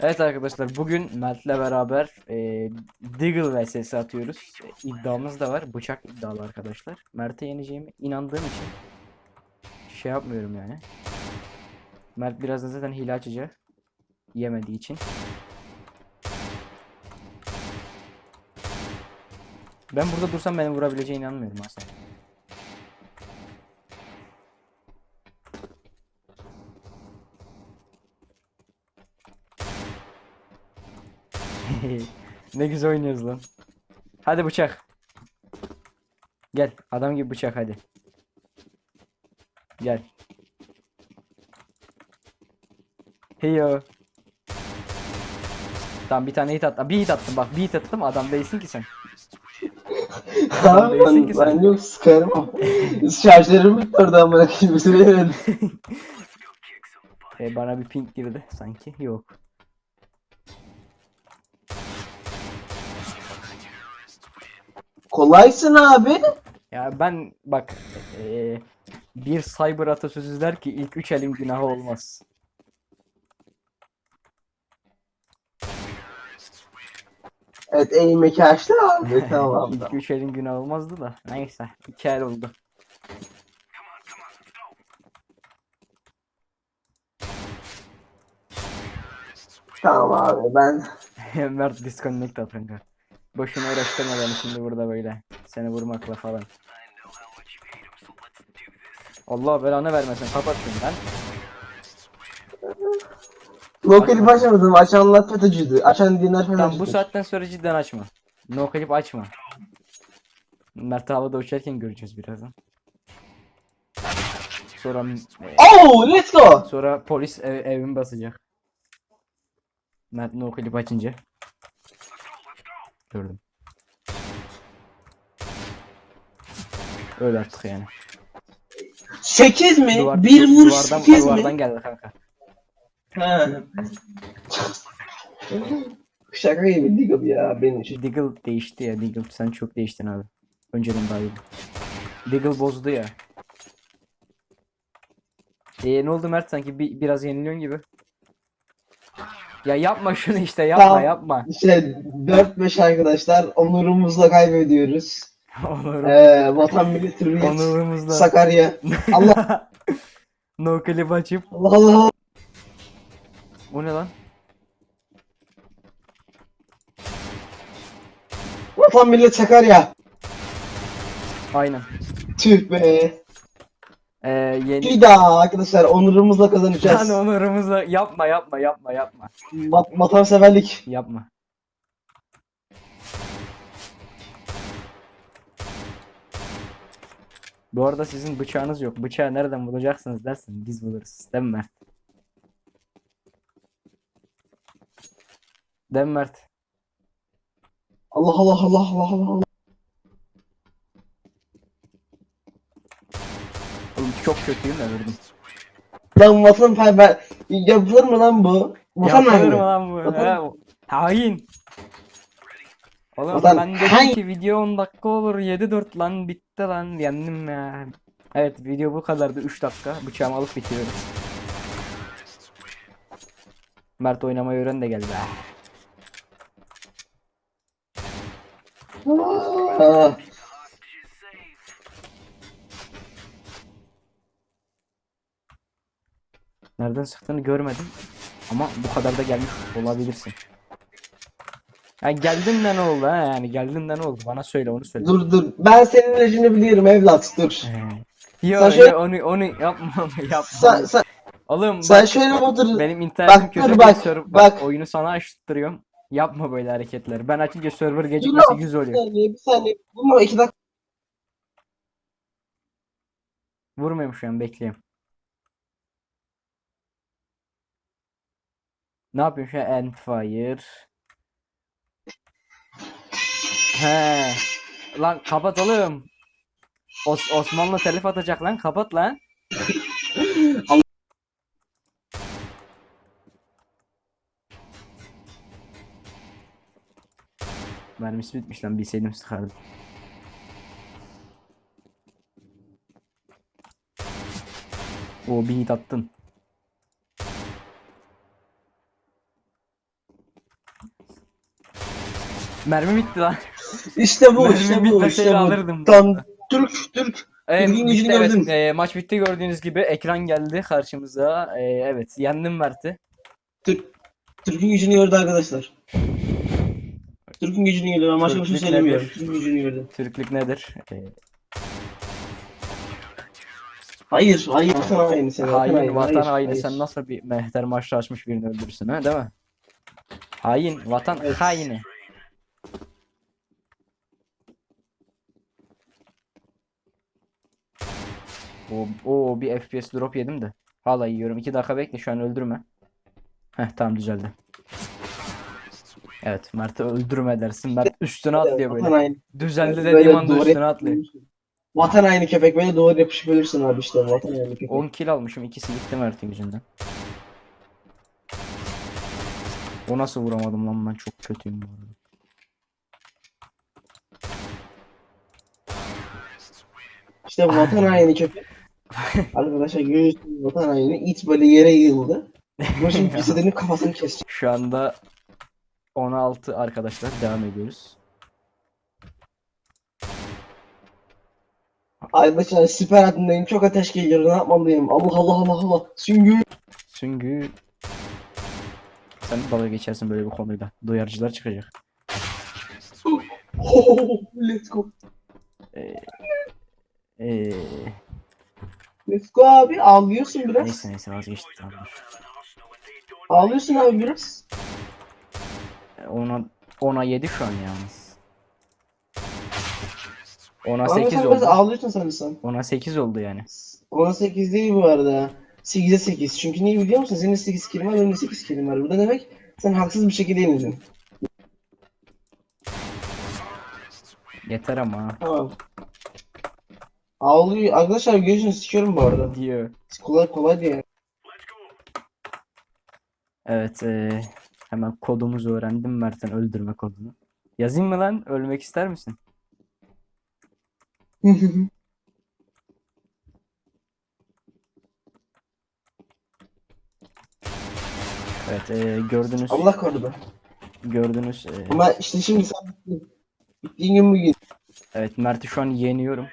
Evet arkadaşlar bugün Mert'le beraber e, Deagle vs atıyoruz. E, iddiamız da var. Bıçak iddialı arkadaşlar. Mert'e yeneceğime inandığım için şey yapmıyorum yani. Mert birazdan zaten hile açacak. Yemediği için. Ben burada dursam beni vurabileceğine inanmıyorum aslında. Ne güzel oynuyoruz lan. Hadi bıçak. Gel adam gibi bıçak hadi. Gel. Heyo. Tamam bir tane hit attım. Bir hit attım bak bir hit attım adam değilsin ki sen. Abi ben, ki sen. ben yok sıkarım. Şarjlarım bitti orada amına koyayım. E, bana bir pink girdi sanki. Yok. Kolaysın abi. Ya ben bak e, bir cyber atasözü der ki ilk üç elim günahı olmaz. Evet en meki açtı abi. tamam. İlk üç elin günahı olmazdı da. Neyse. iki el oldu. tamam abi ben. Mert disconnect at kanka. Boşuna uğraştırma beni şimdi burada böyle. Seni vurmakla falan. Allah belanı vermesin. Kapat şunu lan. Lokali başlamadım. Açanlar FETÖ'cüydü. Açan dinler FETÖ'cüydü. Tamam bu saatten sonra cidden açma. No clip açma. Mert havada uçarken göreceğiz birazdan. Sonra Oh let's go. sonra polis ev, evimi basacak. Mert no clip açınca. Gördüm. Öyle artık yani. 8 mi? Duvar- bir vur duvardan, 8 duvardan mi? geldi kanka. Ha. Şaka gibi abi ya benim için. Diggle değişti ya Diggle. Sen çok değiştin abi. Önceden daha iyiydi. Diggle bozdu ya. Ee, ne oldu Mert sanki bir, biraz yeniliyorsun gibi. Ya yapma şunu işte yapma Tamam. yapma. İşte 4-5 arkadaşlar onurumuzla kaybediyoruz. Onurum, Ee, Vatan Milli Hürriyet, onurumuzla. Sakarya. Allah no clip açıp. Allah Allah. O ne lan? Vatan Millet Sakarya. Aynen. Tüh be. Ee, yeni. Bir daha arkadaşlar onurumuzla kazanacağız. Lan onurumuzla yapma yapma yapma yapma. Vat vatanseverlik. Yapma. Bu arada sizin bıçağınız yok. Bıçağı nereden bulacaksınız dersin. Biz buluruz. Değil mi Mert? Değil mi Mert? Allah Allah Allah Allah Allah. Allah. Oğlum çok kötüyüm vurdum. Lan vatanperver yapılır mı lan bu? Vatan Yapılır mı lan bu? Vatan- He, Hain. Oğlum Vatan ben dedim hain. ki video 10 dakika olur 7-4 lan bitti lan yendim ya. Evet video bu kadardı 3 dakika bıçağımı alıp bitiriyorum. Mert oynamayı öğren de gel be. Aa, Nereden sıktığını görmedim ama bu kadar da gelmiş olabilirsin. Ya geldin de ne oldu ha yani geldin de ne oldu bana söyle onu söyle. dur dur. Ben senin rejini biliyorum evlat dur. Yo, Sen şöyle- yo, onu onu yapma yapma. Sen, sen, Oğlum sen bak, şöyle otur. benim internetim Bak, kötü bir bak, bak, bak. oyunu sana açtırıyorum. Yapma böyle hareketler. Ben açınca server gecikmesi lan, 100 Bir oluyor. saniye bir saniye. Bunu iki dakika. Vurmuyorum şu an bekleyeyim. Ne yapıyorsun şu an? Endfire. He. Lan kapat oğlum. Os Osmanlı telif atacak lan. Kapat lan. Mermisi bitmiş lan. Bilseydim sıkardım. O bir hit attın. Mermi bitti lan. İşte bu, Mermi işte bu, bitmeseydi işte bu. alırdım. Tam Türk, Türk. Evet, Türk'ün gücünü evet, gördün. e, maç bitti gördüğünüz gibi ekran geldi karşımıza. E, evet yendim Mert'i. Türk. Türk'ün gücünü gördü arkadaşlar. Türk'ün gücünü gördü. Ben başka bir şey Türklük söylemiyorum. nedir? Türk'ün gücünü gördü. Türklük nedir? E, Hayır, hayır. Vatan haini sen. hain, vatan haini. Sen nasıl bir mehter maçta açmış birini öldürürsün ha değil mi? Hain, vatan Evet. haini. O, o bir FPS drop yedim de. Hala yiyorum. 2 dakika bekle şu an öldürme. Heh tamam düzeldi. Evet Mert'i öldürme dersin. Mert üstüne atlıyor Vatan böyle. haini. Düzeldi Böyle dediğim anda üstüne atlıyor. Vatan haini köpek böyle duvar yapışıp ölürsün abi işte vatan haini köpek. 10 kill almışım. ikisi gitti Mert'in yüzünden. O nasıl vuramadım lan ben çok kötüyüm bu arada. İşte vatan haini köpek. Arkadaşlar görüyorsunuz vatan haini it böyle yere yığıldı. Şimdi cesedinin kafasını kesecek. Şu anda 16 arkadaşlar devam ediyoruz. Arkadaşlar siper hattındayım çok ateş geliyor ne yapmalıyım Allah Allah Allah Allah Süngü Süngü sen dalga geçersin böyle bir konuyla. Duyarcılar çıkacak. oh, Let's go Ee, Let's go abi ağlıyorsun biraz. Neyse neyse vazgeçtim tamam. Ağlıyorsun abi biraz. Ona 10'a 7 şu an yalnız. 10'a Ama 8 sen biraz oldu. ağlıyorsun sanırsam. 10'a 8 oldu yani. 10'a 8 değil bu arada. 8'e 8 çünkü niye biliyor musun? Senin 8 kelime var benim de 8 kelime var. Bu da demek? Sen haksız bir şekilde yenildin. Yeter ama. Tamam Ağlıyor arkadaşlar görüyorsunuz sikiyorum bu arada diyor. kolay kolay diye Evet ee, hemen kodumuzu öğrendim Mert'in öldürme kodunu. Yazayım mı lan? Ölmek ister misin? Evet ee, gördünüz Allah korudu gördünüz ee, ama işte şimdi sen bittiğin gün bugün evet Mert'i şu an yeniyorum.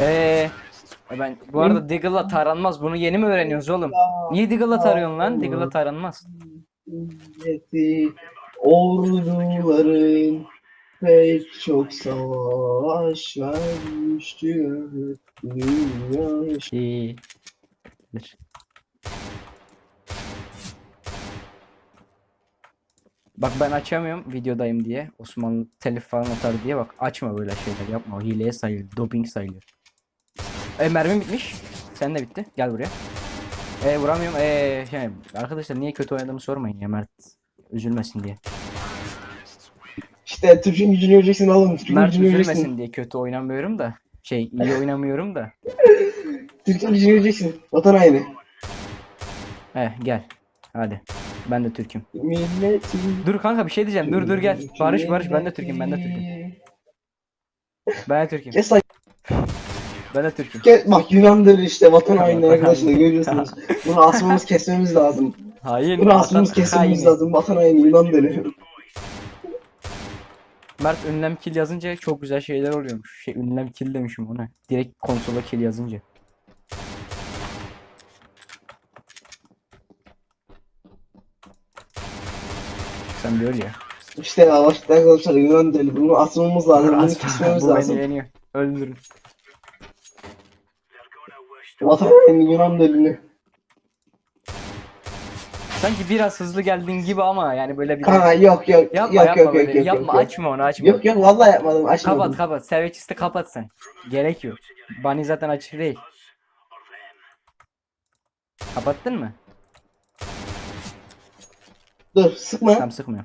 Eee ben bu arada Diggle'la taranmaz. Bunu yeni mi öğreniyoruz oğlum? Niye Diggle'la tarıyorsun lan? Diggle'la taranmaz. Milleti, orduların pek çok savaş vermişti dünya. Bak ben açamıyorum videodayım diye. Osmanlı telif falan atar diye bak açma böyle şeyler yapma. O hileye sayılır. Doping sayılır. E mermim bitmiş. Sen de bitti. Gel buraya. E vuramıyorum. E şey, arkadaşlar niye kötü oynadığımı sormayın ya Mert. Üzülmesin diye. İşte Türk'ün gücünü göreceksin oğlum. Türk'ün Mert gücünü göreceksin. üzülmesin diye kötü oynamıyorum da. Şey iyi oynamıyorum da. Türk'ün gücünü göreceksin. Vatan haini. He gel. Hadi. Ben de Türk'üm. Milletin Dur kanka bir şey diyeceğim. Dur dur gel. Barış Barış ben de Türk'üm. Ben de Türk'üm. Ben de Türk'üm. Kes lan. Ben de Türk'üm. Kes. Bak Yunan'dır işte vatan haini arkadaşlar görüyorsunuz. Bunu asmamız kesmemiz lazım. Hain. Bunu asmamız vatan kesmemiz haini. lazım. Vatan haini Yunan deli. Mert ünlem kill yazınca çok güzel şeyler oluyormuş. Şey ünlem kill demişim ona. Direkt konsola kill yazınca. Sen diyor ya. İşte yavaştan arkadaşlar Yunan deli. Bunu asmamız lazım. Bunu kesmemiz Bu beni lazım. yeniyor. Öldürün. Vatan haini Yunan delini. Sanki biraz hızlı geldin gibi ama yani böyle bir Kanka yok yok. yapma yok, yapma yok, böyle. yok, yok, yapma yok, açma onu açma. Yok yok vallahi yapmadım açmadım. Kapat kapat. Serveçisti kapat sen. Gerek yok. Bunny zaten açık değil. Kapattın mı? Dur sıkma. Tam sıkmıyor.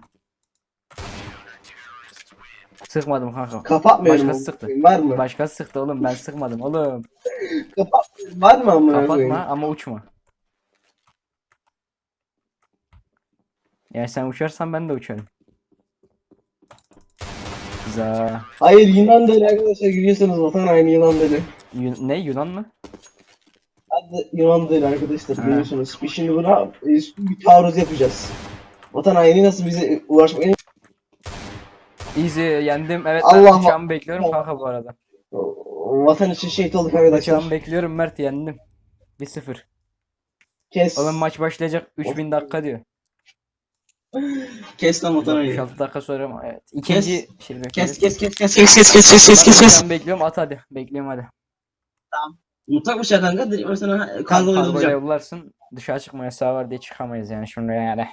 Sıkmadım kanka. Kapatmıyorum. Başkası sıktı. Var mı? Başkası sıktı oğlum ben sıkmadım oğlum. Kapat. Var mı amına koyayım? Kapatma ama uçma. Yani sen uçarsan ben de uçarım. Za. Hayır Yunan deli arkadaşlar görüyorsunuz vatan haini Yunan deli. Yun- ne Yunan mı? Adı Yunan deli arkadaşlar Ha. görüyorsunuz. Biz şimdi buna e, bir taarruz yapacağız. Vatan haini nasıl bize uğraşmayı Easy yendim. Evet Allah ben Allah. uçağımı bekliyorum kanka bu arada. Vatan için şehit olduk arkadaşlar. Uçağımı bekliyorum Mert yendim. 1-0. Kes. Oğlum maç başlayacak 3000 dakika diyor. Kes lan vatan haini. 66 dakika sonra mı? Evet. İkinci şey Kes bekliyoruz. kes kes kes kes kes kes kes kes kes kes. Ben bekliyorum at hadi. Bekliyorum hadi. Mutlak bir şey kanka. Ben sana kargo yollayacağım. yollarsın. Dışarı çıkma yasağı var diye çıkamayız yani şunu yani.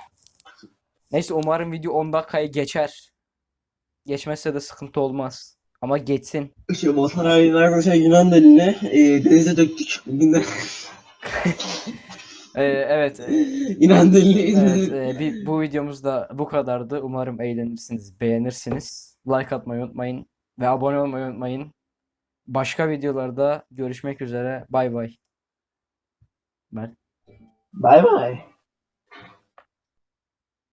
Neyse umarım video 10 dakikayı geçer. Geçmezse de sıkıntı olmaz. Ama geçsin. İşte vatan haini arkadaşlar Yunan deline e, denize döktük. Bugün de Ee, evet. e, Yunan deline evet e, bir, bu videomuz da bu kadardı. Umarım eğlenirsiniz, beğenirsiniz. Like atmayı unutmayın ve abone olmayı unutmayın. Başka videolarda görüşmek üzere. Bay bay. Ben Bay bay.